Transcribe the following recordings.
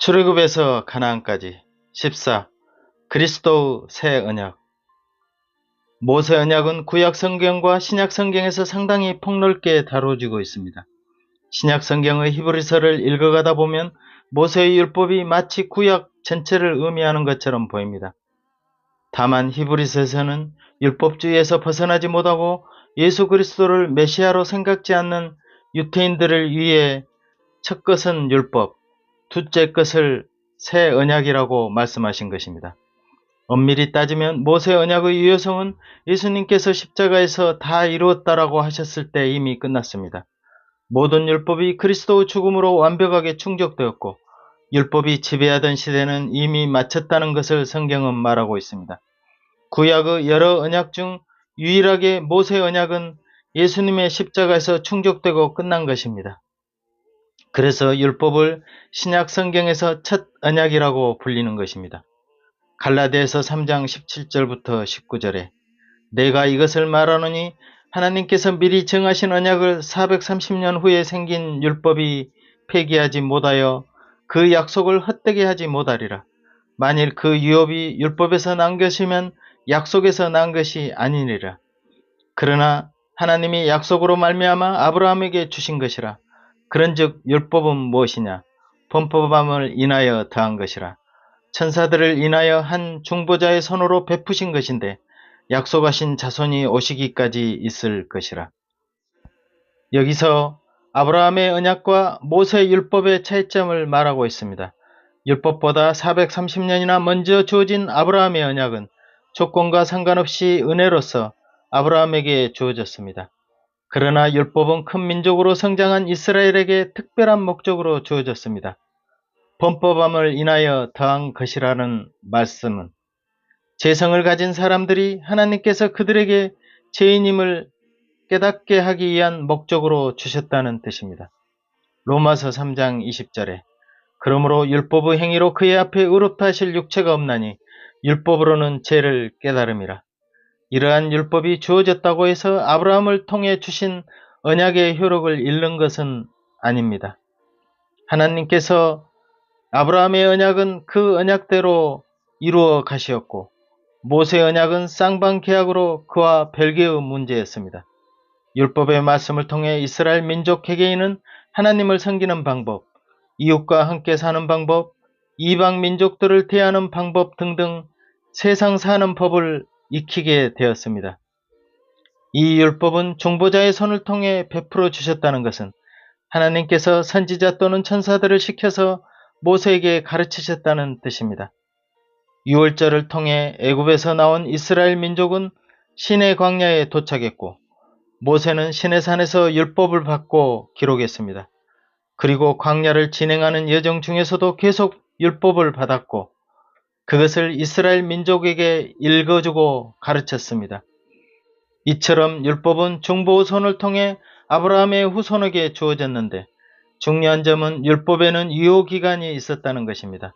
출애굽에서 가나안까지 14. 그리스도의 새 언약 모세 언약은 구약 성경과 신약 성경에서 상당히 폭넓게 다뤄지고 있습니다. 신약 성경의 히브리서를 읽어가다 보면 모세의 율법이 마치 구약 전체를 의미하는 것처럼 보입니다. 다만 히브리서에서는 율법주의에서 벗어나지 못하고 예수 그리스도를 메시아로 생각지 않는 유태인들을 위해 첫 것은 율법, 둘째 것을 새 언약이라고 말씀하신 것입니다. 엄밀히 따지면 모세 언약의 유효성은 예수님께서 십자가에서 다 이루었다라고 하셨을 때 이미 끝났습니다. 모든 율법이 그리스도의 죽음으로 완벽하게 충족되었고 율법이 지배하던 시대는 이미 마쳤다는 것을 성경은 말하고 있습니다. 구약의 여러 언약 중 유일하게 모세 언약은 예수님의 십자가에서 충족되고 끝난 것입니다. 그래서 율법을 신약 성경에서 첫 언약이라고 불리는 것입니다. 갈라디아서 3장 17절부터 19절에 내가 이것을 말하노니 하나님께서 미리 정하신 언약을 430년 후에 생긴 율법이 폐기하지 못하여 그 약속을 헛되게 하지 못하리라. 만일 그 유업이 율법에서 난 것이면 약속에서 난 것이 아니니라. 그러나 하나님이 약속으로 말미암아 아브라함에게 주신 것이라. 그런즉 율법은 무엇이냐? 범법함을 인하여 더한 것이라. 천사들을 인하여 한 중보자의 손으로 베푸신 것인데 약속하신 자손이 오시기까지 있을 것이라. 여기서 아브라함의 언약과 모세 율법의 차이점을 말하고 있습니다. 율법보다 430년이나 먼저 주어진 아브라함의 언약은 조건과 상관없이 은혜로서 아브라함에게 주어졌습니다. 그러나 율법은 큰 민족으로 성장한 이스라엘에게 특별한 목적으로 주어졌습니다. 범법함을 인하여 더한 것이라는 말씀은 재성을 가진 사람들이 하나님께서 그들에게 죄인임을 깨닫게 하기 위한 목적으로 주셨다는 뜻입니다. 로마서 3장 20절에 그러므로 율법의 행위로 그의 앞에 의롭다 하실 육체가 없나니 율법으로는 죄를 깨달음이라. 이러한 율법이 주어졌다고 해서 아브라함을 통해 주신 언약의 효력을 잃는 것은 아닙니다. 하나님께서 아브라함의 언약은 그 언약대로 이루어 가시었고 모세 언약은 쌍방 계약으로 그와 별개의 문제였습니다. 율법의 말씀을 통해 이스라엘 민족 개개인은 하나님을 섬기는 방법, 이웃과 함께 사는 방법, 이방 민족들을 대하는 방법 등등 세상 사는 법을 익히게 되었습니다. 이 율법은 중보자의 손을 통해 베풀어 주셨다는 것은 하나님께서 선지자 또는 천사들을 시켜서 모세에게 가르치셨다는 뜻입니다. 유월절을 통해 애굽에서 나온 이스라엘 민족은 신의 광야에 도착했고 모세는 신의 산에서 율법을 받고 기록했습니다. 그리고 광야를 진행하는 여정 중에서도 계속 율법을 받았고 그것을 이스라엘 민족에게 읽어주고 가르쳤습니다. 이처럼 율법은 중보 손을 통해 아브라함의 후손에게 주어졌는데 중요한 점은 율법에는 유효기간이 있었다는 것입니다.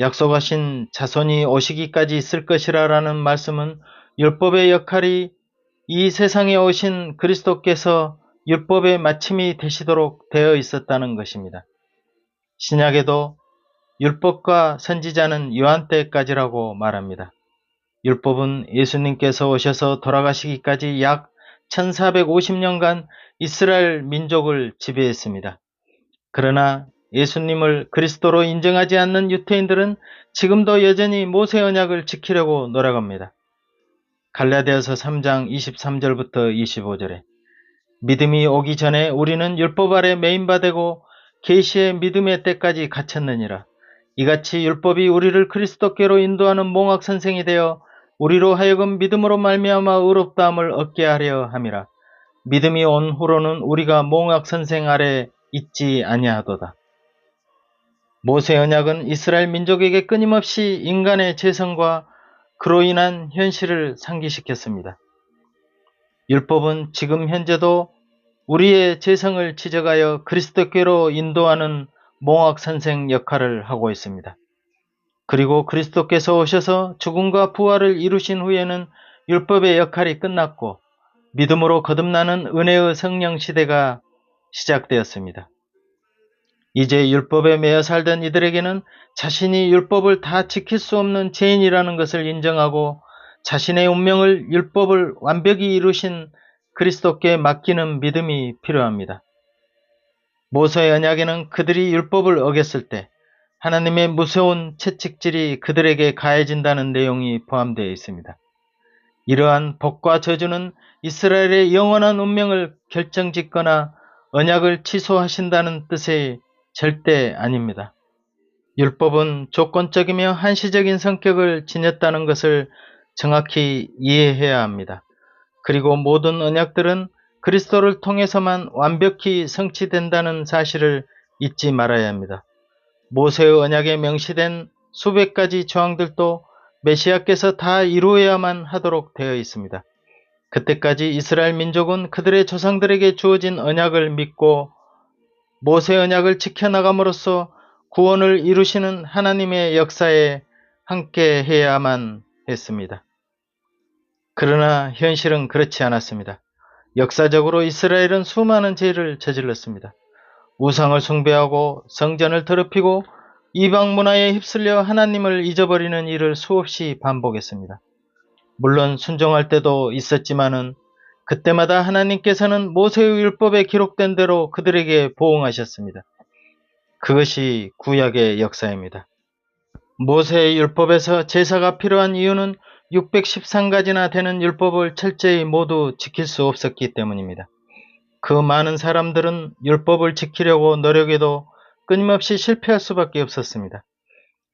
약속하신 자손이 오시기까지 있을 것이라라는 말씀은 율법의 역할이 이 세상에 오신 그리스도께서 율법의 마침이 되시도록 되어 있었다는 것입니다. 신약에도 율법과 선지자는 요한 때까지라고 말합니다. 율법은 예수님께서 오셔서 돌아가시기까지 약 1450년간 이스라엘 민족을 지배했습니다. 그러나 예수님을 그리스도로 인정하지 않는 유태인들은 지금도 여전히 모세 언약을 지키려고 노력합니다. 갈라디아서 3장 23절부터 25절에 믿음이 오기 전에 우리는 율법 아래 메인바되고 계시의 믿음의 때까지 갇혔느니라. 이같이 율법이 우리를 그리스도께로 인도하는 몽학 선생이 되어 우리로 하여금 믿음으로 말미암아 의롭다함을 얻게 하려 함이라. 믿음이 온 후로는 우리가 몽학 선생 아래 있지 아니하도다. 모세 언약은 이스라엘 민족에게 끊임없이 인간의 재성과 그로 인한 현실을 상기시켰습니다. 율법은 지금 현재도 우리의 재성을 지적하여 그리스도께로 인도하는 몽학 선생 역할을 하고 있습니다. 그리고 그리스도께서 오셔서 죽음과 부활을 이루신 후에는 율법의 역할이 끝났고 믿음으로 거듭나는 은혜의 성령 시대가 시작되었습니다. 이제 율법에 매여 살던 이들에게는 자신이 율법을 다 지킬 수 없는 죄인이라는 것을 인정하고 자신의 운명을 율법을 완벽히 이루신 그리스도께 맡기는 믿음이 필요합니다. 모세의 언약에는 그들이 율법을 어겼을 때 하나님의 무서운 채찍질이 그들에게 가해진다는 내용이 포함되어 있습니다. 이러한 복과 저주는 이스라엘의 영원한 운명을 결정짓거나 언약을 취소하신다는 뜻의 절대 아닙니다. 율법은 조건적이며 한시적인 성격을 지녔다는 것을 정확히 이해해야 합니다. 그리고 모든 언약들은 그리스도를 통해서만 완벽히 성취된다는 사실을 잊지 말아야 합니다. 모세의 언약에 명시된 수백 가지 조항들도 메시아께서 다 이루어야만 하도록 되어 있습니다. 그때까지 이스라엘 민족은 그들의 조상들에게 주어진 언약을 믿고 모세 언약을 지켜나감으로써 구원을 이루시는 하나님의 역사에 함께 해야만 했습니다. 그러나 현실은 그렇지 않았습니다. 역사적으로 이스라엘은 수많은 죄를 저질렀습니다. 우상을 숭배하고 성전을 더럽히고 이방 문화에 휩쓸려 하나님을 잊어버리는 일을 수없이 반복했습니다. 물론 순종할 때도 있었지만은 그때마다 하나님께서는 모세의 율법에 기록된 대로 그들에게 보응하셨습니다. 그것이 구약의 역사입니다. 모세의 율법에서 제사가 필요한 이유는 613가지나 되는 율법을 철저히 모두 지킬 수 없었기 때문입니다. 그 많은 사람들은 율법을 지키려고 노력해도 끊임없이 실패할 수밖에 없었습니다.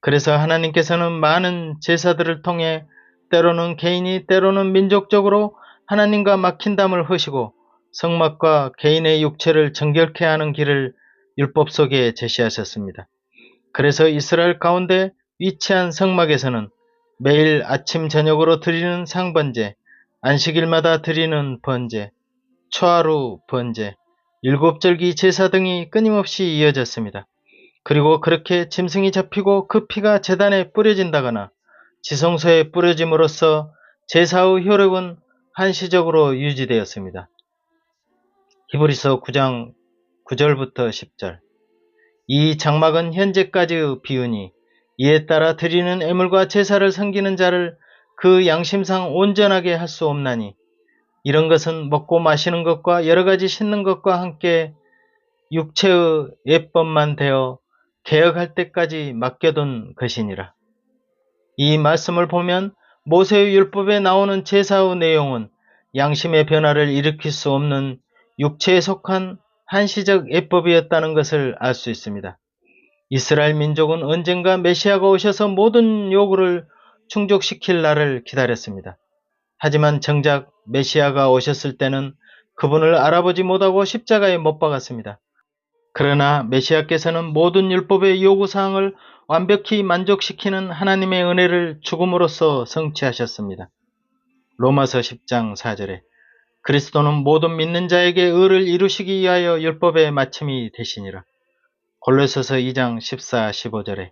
그래서 하나님께서는 많은 제사들을 통해 때로는 개인이 때로는 민족적으로 하나님과 막힌 담을 허시고 성막과 개인의 육체를 정결케 하는 길을 율법 속에 제시하셨습니다. 그래서 이스라엘 가운데 위치한 성막에서는 매일 아침 저녁으로 드리는 상번제, 안식일마다 드리는 번제, 초하루 번제, 일곱절기 제사 등이 끊임없이 이어졌습니다. 그리고 그렇게 짐승이 잡히고 그 피가 재단에 뿌려진다거나 지성소에 뿌려짐으로써 제사의 효력은 한시적으로 유지되었습니다. 히브리서 9장 9절부터 10절 이 장막은 현재까지의 비유니 이에 따라 드리는 애물과 제사를 섬기는 자를 그 양심상 온전하게 할 수 없나니 이런 것은 먹고 마시는 것과 여러 가지 씻는 것과 함께 육체의 예법만 되어 개혁할 때까지 맡겨둔 것이니라. 이 말씀을 보면 모세의 율법에 나오는 제사의 내용은 양심의 변화를 일으킬 수 없는 육체에 속한 한시적 예법이었다는 것을 알 수 있습니다. 이스라엘 민족은 언젠가 메시아가 오셔서 모든 요구를 충족시킬 날을 기다렸습니다. 하지만 정작 메시아가 오셨을 때는 그분을 알아보지 못하고 십자가에 못 박았습니다. 그러나 메시아께서는 모든 율법의 요구사항을 완벽히 만족시키는 하나님의 은혜를 죽음으로써 성취하셨습니다. 로마서 10장 4절에 그리스도는 모든 믿는 자에게 의를 이루시기 위하여 율법의 마침이 되시니라. 골로새서 2장 14, 15절에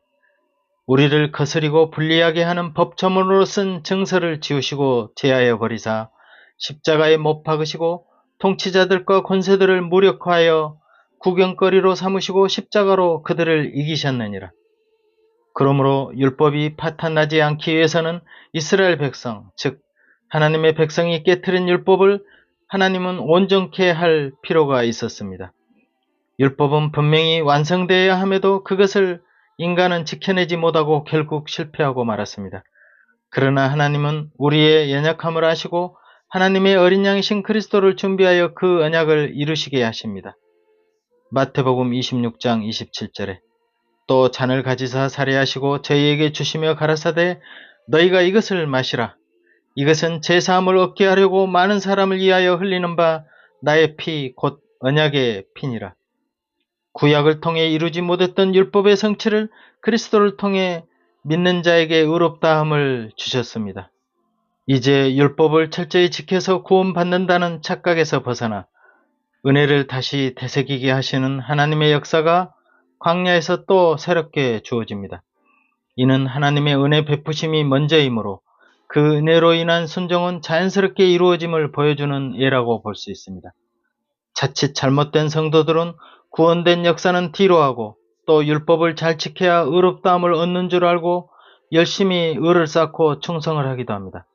우리를 거스리고 불리하게 하는 법조문으로 쓴 정서를 지우시고 제하여 버리사 십자가에 못 박으시고 통치자들과 권세들을 무력화하여 구경거리로 삼으시고 십자가로 그들을 이기셨느니라. 그러므로 율법이 파탄나지 않기 위해서는 이스라엘 백성, 즉 하나님의 백성이 깨뜨린 율법을 하나님은 온전케 할 필요가 있었습니다. 율법은 분명히 완성되어야 함에도 그것을 인간은 지켜내지 못하고 결국 실패하고 말았습니다. 그러나 하나님은 우리의 연약함을 아시고 하나님의 어린 양이신 그리스도를 준비하여 그 언약을 이루시게 하십니다. 마태복음 26장 27절에 또 잔을 가지사 살해하시고 저희에게 주시며 가라사대 너희가 이것을 마시라. 이것은 제사함을 얻게 하려고 많은 사람을 위하여 흘리는 바 나의 피 곧 언약의 피니라. 구약을 통해 이루지 못했던 율법의 성취를 그리스도를 통해 믿는 자에게 의롭다함을 주셨습니다. 이제 율법을 철저히 지켜서 구원받는다는 착각에서 벗어나 은혜를 다시 되새기게 하시는 하나님의 역사가 광야에서 또 새롭게 주어집니다. 이는 하나님의 은혜 베푸심이 먼저이므로 그 은혜로 인한 순종은 자연스럽게 이루어짐을 보여주는 예라고 볼 수 있습니다. 자칫 잘못된 성도들은 구원된 역사는 뒤로 하고 또 율법을 잘 지켜야 의롭다함을 얻는 줄 알고 열심히 의를 쌓고 충성을 하기도 합니다.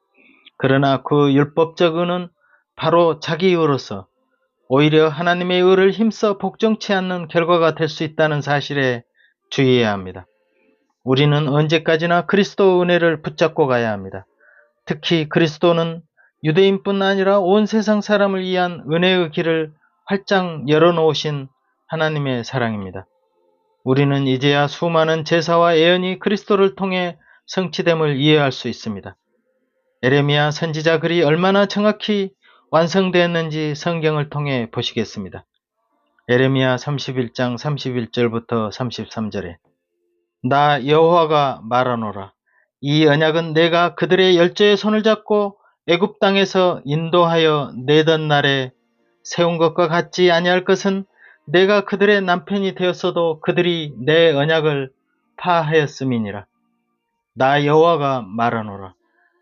그러나 그 율법적 의는 바로 자기 의로서 오히려 하나님의 의를 힘써 복종치 않는 결과가 될 수 있다는 사실에 주의해야 합니다. 우리는 언제까지나 그리스도 은혜를 붙잡고 가야 합니다. 특히 그리스도는 유대인뿐 아니라 온 세상 사람을 위한 은혜의 길을 활짝 열어놓으신 하나님의 사랑입니다. 우리는 이제야 수많은 제사와 예언이 그리스도를 통해 성취됨을 이해할 수 있습니다. 에레미야 선지자 글이 얼마나 정확히 완성되었는지 성경을 통해 보시겠습니다. 에레미야 31장 31절부터 33절에 나 여호와가 말하노라 이 언약은 내가 그들의 열조의 손을 잡고 애굽 땅에서 인도하여 내던 날에 세운 것과 같지 아니할 것은 내가 그들의 남편이 되었어도 그들이 내 언약을 파하였음이니라. 나 여호와가 말하노라.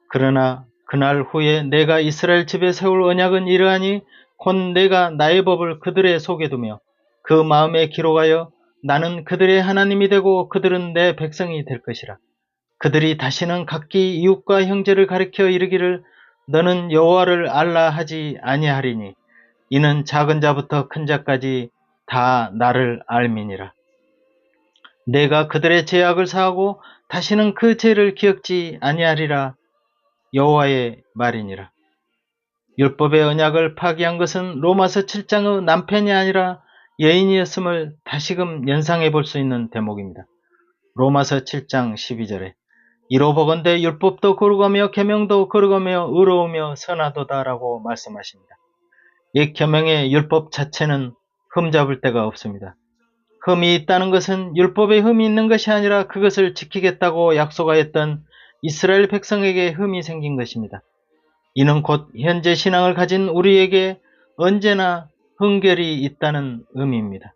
그러나 그날 후에 내가 이스라엘 집에 세울 언약은 이러하니 곧 내가 나의 법을 그들의 속에 두며 그 마음에 기록하여 나는 그들의 하나님이 되고 그들은 내 백성이 될 것이라. 그들이 다시는 각기 이웃과 형제를 가리켜 이르기를 너는 여호와를 알라 하지 아니하리니 이는 작은 자부터 큰 자까지 다 나를 알미니라. 내가 그들의 죄악을 사하고 다시는 그 죄를 기억지 아니하리라 여호와의 말이니라. 율법의 언약을 파기한 것은 로마서 7장의 남편이 아니라 여인이었음을 다시금 연상해 볼 수 있는 대목입니다. 로마서 7장 12절에 이로 보건대 율법도 거룩하며 계명도 거룩하며 의로우며 선하도다라고 말씀하십니다. 이 계명의 율법 자체는 흠 잡을 데가 없습니다. 흠이 있다는 것은 율법에 흠이 있는 것이 아니라 그것을 지키겠다고 약속하였던 이스라엘 백성에게 흠이 생긴 것입니다. 이는 곧 현재 신앙을 가진 우리에게 언제나 흥결이 있다는 의미입니다.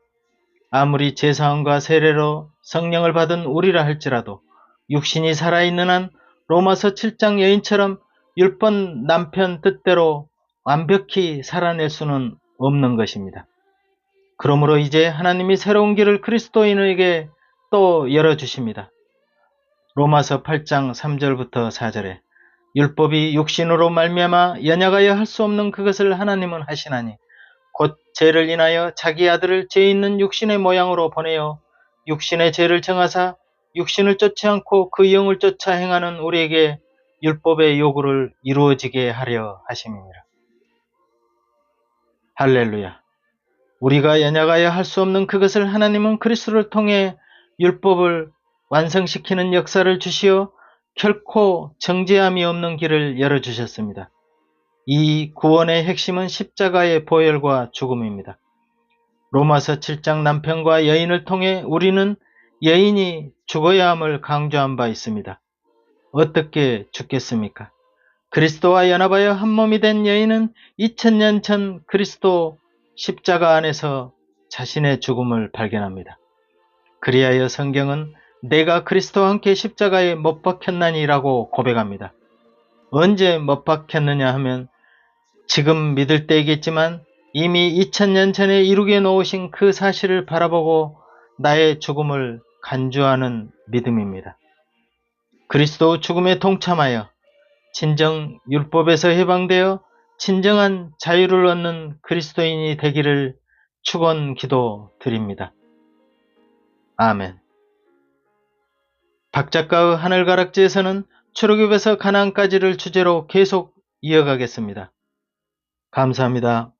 아무리 제사함과 세례로 성령을 받은 우리라 할지라도 육신이 살아있는 한 로마서 7장 여인처럼 율법 남편 뜻대로 완벽히 살아낼 수는 없는 것입니다. 그러므로 이제 하나님이 새로운 길을 그리스도인에게 또 열어주십니다. 로마서 8장 3절부터 4절에 율법이 육신으로 말미암아 연약하여 할 수 없는 그것을 하나님은 하시나니 곧 죄를 인하여 자기 아들을 죄 있는 육신의 모양으로 보내어 육신의 죄를 정하사 육신을 쫓지 않고 그 영을 쫓아 행하는 우리에게 율법의 요구를 이루어지게 하려 하심이니라. 할렐루야. 우리가 연약하여 할 수 없는 그것을 하나님은 그리스도를 통해 율법을 완성시키는 역사를 주시어 결코 정죄함이 없는 길을 열어주셨습니다. 이 구원의 핵심은 십자가의 보혈과 죽음입니다. 로마서 7장 남편과 여인을 통해 우리는 여인이 죽어야 함을 강조한 바 있습니다. 어떻게 죽겠습니까? 그리스도와 연합하여 한 몸이 된 여인은 2000년 전 그리스도 십자가 안에서 자신의 죽음을 발견합니다. 그리하여 성경은 내가 그리스도와 함께 십자가에 못 박혔나니라고 고백합니다. 언제 못 박혔느냐 하면 지금 믿을 때이겠지만 이미 2000년 전에 이루게 놓으신 그 사실을 바라보고 나의 죽음을 간주하는 믿음입니다. 그리스도 죽음에 동참하여 진정 율법에서 해방되어 진정한 자유를 얻는 그리스도인이 되기를 축원 기도 드립니다. 아멘. 박 작가의 하늘가락지에서는 출애굽에서 가나안까지를 주제로 계속 이어가겠습니다. 감사합니다.